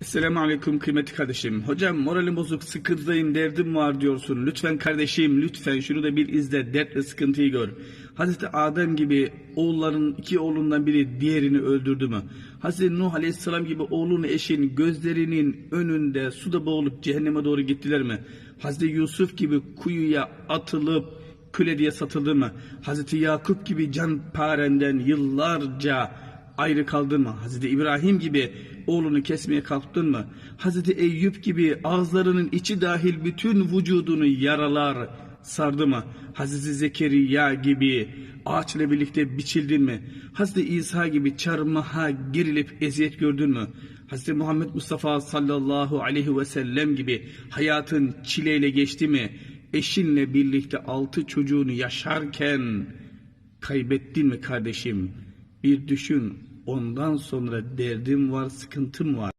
Esselamu Aleyküm kıymetli kardeşim. Hocam moralim bozuk, sıkıntıdayım, derdim var diyorsun. Lütfen kardeşim, lütfen şunu da bir izle, dert ve sıkıntıyı gör. Hazreti Adem gibi oğulların iki oğlundan biri diğerini öldürdü mü? Hazreti Nuh Aleyhisselam gibi oğlun eşin gözlerinin önünde suda boğulup cehenneme doğru gittiler mi? Hazreti Yusuf gibi kuyuya atılıp köle diye satıldı mı? Hazreti Yakup gibi can parenden yıllarca ayrı kaldın mı? Hazreti İbrahim gibi oğlunu kesmeye kalktın mı? Hazreti Eyüp gibi ağızlarının içi dahil bütün vücudunu yaralar sardı mı? Hazreti Zekeriya gibi ağaçla birlikte biçildin mi? Hazreti İsa gibi çarmıha gerilip eziyet gördün mü? Hazreti Muhammed Mustafa sallallahu aleyhi ve sellem gibi hayatın çileyle geçti mi? Eşinle birlikte altı çocuğunu yaşarken kaybettin mi kardeşim? Bir düşün ondan sonra derdim var sıkıntım var.